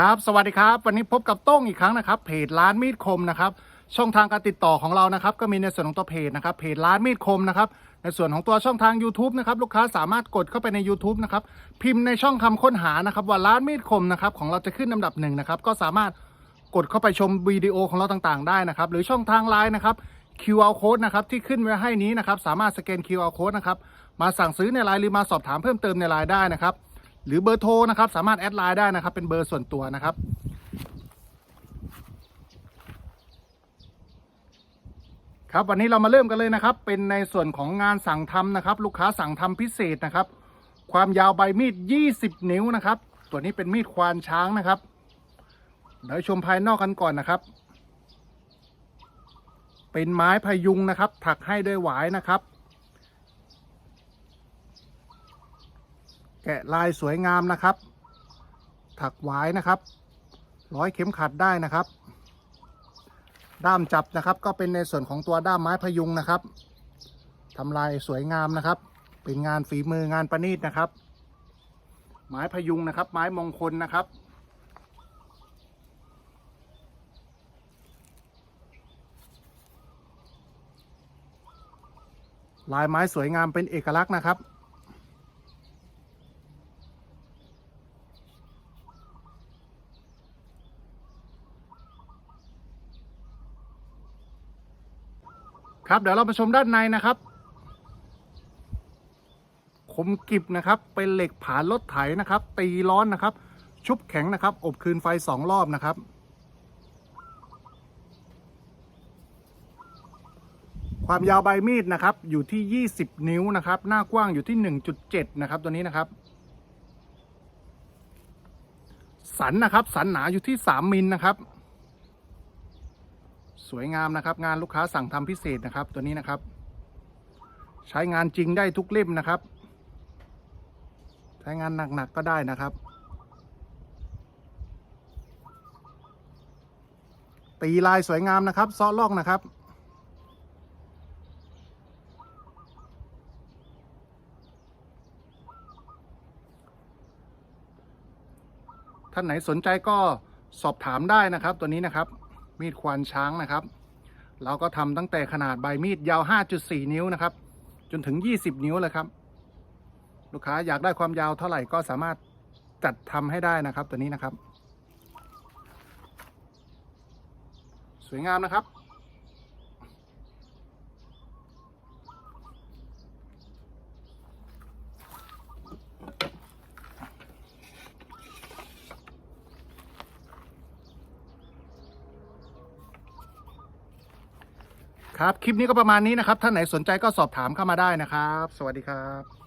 ครับ สวัสดีครับ วันนี้พบกับโต้งอีกครั้งนะครับ เพจร้านมีดคมนะครับ ช่องทางการติดต่อของเรานะครับ ก็มีในส่วนของตัวเพจนะครับ เพจร้านมีดคมนะครับ ในส่วนของตัวช่องทาง YouTube นะครับ ลูกค้าสามารถกดเข้าไปใน YouTube นะครับ พิมพ์ในช่องคำค้นหานะครับ ว่าร้านมีดคมนะครับ ของเราจะขึ้นลำดับหนึ่งนะครับ ก็สามารถกดเข้าไปชมวิดีโอของเราต่างๆ ได้นะครับ หรือช่องทางไลน์นะครับ QR code นะครับ ที่ขึ้นไว้ให้นี้นะครับ สามารถสแกน QR code นะครับ มาสั่งซื้อในไลน์หรือมาสอบถามเพิ่มเติมในไลน์ได้นะครับ หรือเบอร์โทรนะครับ สามารถแอดไลน์ได้นะครับ เป็นเบอร์ส่วนตัวนะครับ ครับวันนี้เรามาเริ่มกันเลยนะครับ เป็นในส่วนของงานสั่งทำนะครับ ลูกค้าสั่งทำพิเศษนะครับ ความยาวใบมีด 20 นิ้วนะครับ ตัวนี้เป็นมีดควานช้างนะครับเดี๋ยวชมภายนอกกันก่อนนะครับ เป็นไม้พยุงนะครับ ถักให้ด้วยหวายนะครับ แกะลายสวยงามนะครับ ถักหวายนะครับ ร้อยเข็มขัดได้นะครับ ด้ามจับนะครับ ก็เป็นในส่วนของตัวด้ามไม้พยุงนะครับทำลายสวยงามนะครับ เป็นงานฝีมืองานประณีตนะครับ ไม้พยุงนะครับ ไม้มงคลนะครับลายไม้สวยงามเป็นเอกลักษณ์นะครับ ครับ เดี๋ยวเรามาชมด้านในนะครับ คมกิบนะครับ เป็นเหล็กผานรถไถนะครับ ตีร้อนนะครับ ชุบแข็งนะครับ อบคืนไฟสองรอบนะครับ ความยาวใบมีดนะครับ อยู่ที่ 20 นิ้วนะครับ หน้ากว้างอยู่ที่ 1.7 นะครับ ตัวนี้นะครับ สันนะครับ สันหนาอยู่ที่ 3 มิลนะครับ สวยงามนะครับ งานลูกค้าสั่งทำพิเศษนะครับ ตัวนี้นะครับ ใช้งานจริงได้ทุกเล่มนะครับ ใช้งานหนักๆก็ได้นะครับ ตีลายสวยงามนะครับซ้อลอกนะครับท่านไหนสนใจก็สอบถามได้นะครับตัวนี้นะครับ มีดควานช้างนะครับ เราก็ทำตั้งแต่ขนาดใบมีดยาว 5.4 นิ้วนะครับ จนถึง 20 นิ้วเลยครับ ลูกค้าอยากได้ความยาวเท่าไหร่ก็สามารถจัดทำให้ได้นะครับตัวนี้นะครับ สวยงามนะครับ ครับ คลิปนี้ก็ประมาณนี้นะครับ ท่านไหนสนใจก็สอบถามเข้ามาได้นะครับ สวัสดีครับ